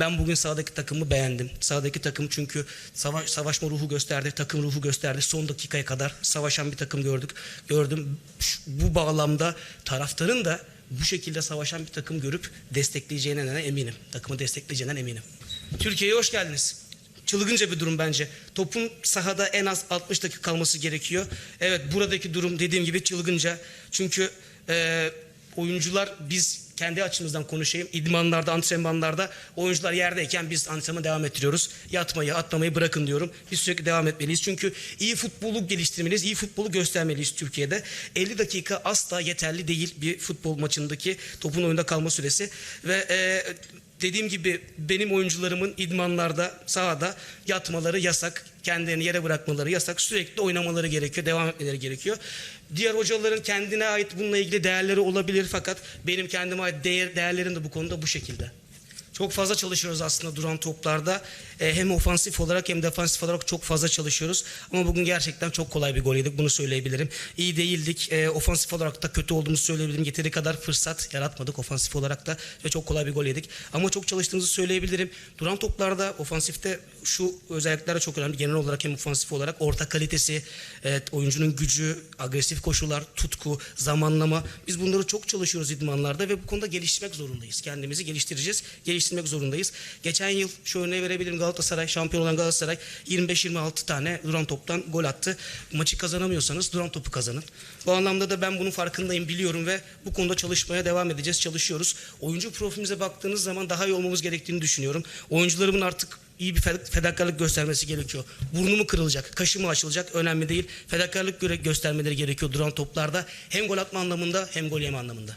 Ben bugün sahadaki takımı beğendim. Sahadaki takım çünkü savaş, savaşma ruhu gösterdi, takım ruhu gösterdi. Son dakikaya kadar savaşan bir takım gördük. Gördüm. Bu bağlamda taraftarın da bu şekilde savaşan bir takım görüp destekleyeceğine eminim. Takımı destekleyeceğinden eminim. Türkiye'ye hoş geldiniz. Çılgınca bir durum bence. Topun sahada en az 60 dakika kalması gerekiyor. Evet buradaki durum dediğim gibi çılgınca. Çünkü e, oyuncular biz kendi açımızdan konuşayım. İdmanlarda, antrenmanlarda oyuncular yerdeyken biz antrenmanı devam ettiriyoruz. Yatmayı, atlamayı bırakın diyorum. Biz sürekli devam etmeliyiz. Çünkü iyi futbolu geliştirmeliyiz, iyi futbolu göstermeliyiz Türkiye'de. 50 dakika asla yeterli değil bir futbol maçındaki topun oyunda kalma süresi. Ve e, dediğim gibi benim oyuncularımın idmanlarda, sahada yatmaları yasak. Kendilerini yere bırakmaları yasak. Sürekli oynamaları gerekiyor, devam etmeleri gerekiyor. Diğer hocaların kendine ait bununla ilgili değerleri olabilir fakat benim kendime ait değer, değerlerim de bu konuda bu şekilde. Çok fazla çalışıyoruz aslında duran toplarda. Ee, hem ofansif olarak hem defansif olarak çok fazla çalışıyoruz. Ama bugün gerçekten çok kolay bir gol yedik. Bunu söyleyebilirim. İyi değildik. Ee, ofansif olarak da kötü olduğumuzu söyleyebilirim. Yeteri kadar fırsat yaratmadık ofansif olarak da. Ve çok kolay bir gol yedik. Ama çok çalıştığımızı söyleyebilirim. Duran toplarda ofansifte şu özellikler de çok önemli. Genel olarak hem ofansif olarak orta kalitesi, evet, oyuncunun gücü, agresif koşular, tutku, zamanlama. Biz bunları çok çalışıyoruz idmanlarda ve bu konuda geliştirmek zorundayız. Kendimizi geliştireceğiz. Geliştirmek zorundayız. Geçen yıl şu örneği verebilirim. Galatasaray, şampiyon olan Galatasaray 25-26 tane duran toptan gol attı. Maçı kazanamıyorsanız duran topu kazanın. Bu anlamda da ben bunun farkındayım, biliyorum ve bu konuda çalışmaya devam edeceğiz, çalışıyoruz. Oyuncu profilimize baktığınız zaman daha iyi olmamız gerektiğini düşünüyorum. Oyuncularımın artık iyi bir fed- fedakarlık göstermesi gerekiyor. Burnu mu kırılacak, kaşı mı açılacak önemli değil. Fedakarlık göstermeleri gerekiyor duran toplarda. Hem gol atma anlamında hem gol yeme anlamında.